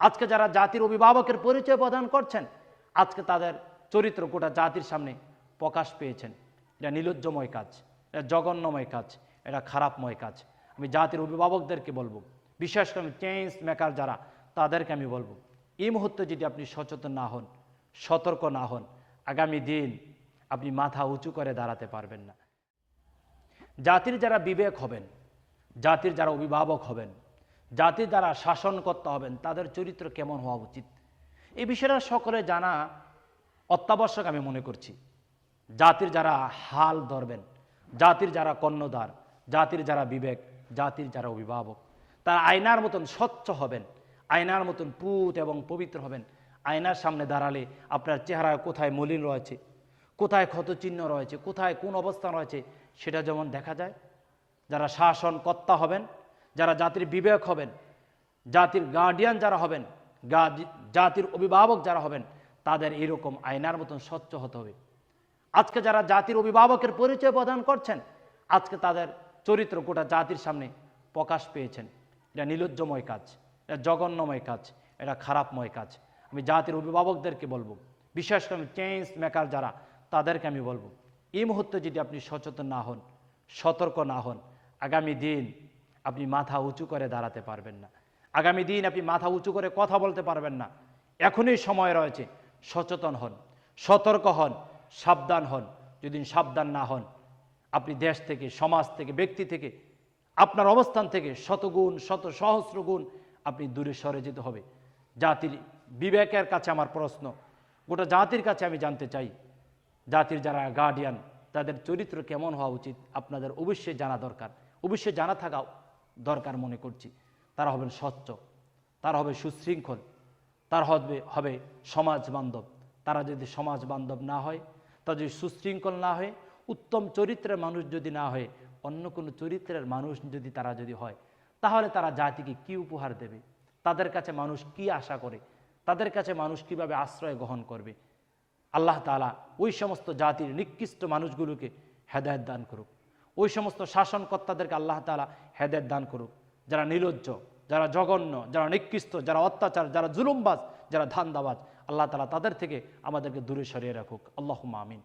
আজকে যারা জাতির অভিভাবকের পরিচয় প্রদান করছেন, আজকে তাদের চরিত্র গোটা জাতির সামনে প্রকাশ পেয়েছেন। এটা নিলজ্জময় কাজ, এটা জঘন্যময় কাজ, এটা খারাপময় কাজ। আমি জাতির অভিভাবকদেরকে বলব, বিশেষ করে চেঞ্জ মেকার যারা, তাদেরকে আমি বলব, এই মুহূর্তে যদি আপনি সচেতন না হন, সতর্ক না হন, আগামী দিন আপনি মাথা উঁচু করে দাঁড়াতে পারবেন না। জাতির যারা বিবেক হবেন, জাতির যারা অভিভাবক হবেন জাতির যারা শাসনকর্তা হবেন, তাদের চরিত্র কেমন হওয়া উচিত? এই বিষয়টা সকলে জানা অত্যাবশ্যক আমি মনে করছি। জাতির যারা হাল ধরবেন, জাতির যারা কর্ণধার, জাতির যারা বিবেক, জাতির যারা অভিভাবক, তারা আয়নার মতন স্বচ্ছ হবেন, আয়নার মতন পুত এবং পবিত্র হবেন। আয়নার সামনে দাঁড়ালে আপনার চেহারা কোথায় মলিন রয়েছে, কোথায় ক্ষতচিহ্ন রয়েছে, কোথায় কোন অবস্থান রয়েছে, সেটা যেমন দেখা যায়। যারা শাসন কর্তা হবেন যারা জাতির বিবেক হবেন, জাতির গার্ডিয়ান যারা হবেন জাতির অভিভাবক যারা হবেন, তাদের এরকম আয়নার মতন স্বচ্ছ হতে হবে। আজকে যারা জাতির অভিভাবকের পরিচয় প্রদান করছেন, আজকে তাদের চরিত্র গোটা জাতির সামনে প্রকাশ পেয়েছেন। এটা নিলজ্জময় কাজ, এটা জঘন্যময় কাজ, এটা খারাপময় কাজ। আমি জাতির অভিভাবকদেরকে বলব, বিশেষ করে চেঞ্জ মেকার যারা, তাদেরকে আমি বলব, এই মুহূর্তে যদি আপনি সচেতন না হন, সতর্ক না হন, আগামী দিন আপনি মাথা উঁচু করে দাঁড়াতে পারবেন না। আগামী দিন আপনি মাথা উঁচু করে কথা বলতে পারবেন না। এখনই সময় রয়েছে, সচেতন হন, সতর্ক হন, সাবধান হন যদি সাবধান না হন, আপনি দেশ থেকে, সমাজ থেকে, ব্যক্তি থেকে, আপনার অবস্থান থেকে শতগুণ, শত সহস্র গুণ আপনি দূরে সরে যেতে হবে। জাতির বিবেকের কাছে আমার প্রশ্ন, গোটা জাতির কাছে আমি জানতে চাই, জাতির যারা গার্ডিয়ান তাদের চরিত্র কেমন হওয়া উচিত? আপনাদের অবশ্যই জানা দরকার। অবশ্যই জানা থাকা দরকার মনে করছি। তারা হবেন স্বচ্ছ, তারা হবে সুশৃঙ্খল, তার হবে হবে সমাজ বান্ধব। তারা যদি সমাজ বান্ধব না হয়, তা যদি সুশৃঙ্খল না হয়, উত্তম চরিত্রের মানুষ যদি না হয়, অন্য কোনো চরিত্রের মানুষ যদি তারা যদি হয়, তাহলে তারা জাতিকে কি উপহার দেবে? তাদের কাছে মানুষ কি আশা করে? তাদের কাছে মানুষ কীভাবে আশ্রয় গ্রহণ করবে? আল্লাহ তালা ওই সমস্ত জাতির নিকৃষ্ট মানুষগুলোকে হেদায়ত দান করুক। ওই সমস্ত শাসনকর্তাদেরকে আল্লাহ তালা হেদের দান করুক। যারা নিলজ্জ, যারা জঘন্য, যারা নিকৃষ্ট, যারা অত্যাচার, যারা জুলুমবাজ, যারা ধান্দাবাজ, আল্লাহ তালা তাদের থেকে আমাদেরকে দূরে সরিয়ে রাখুক। আল্লাহ আমিন।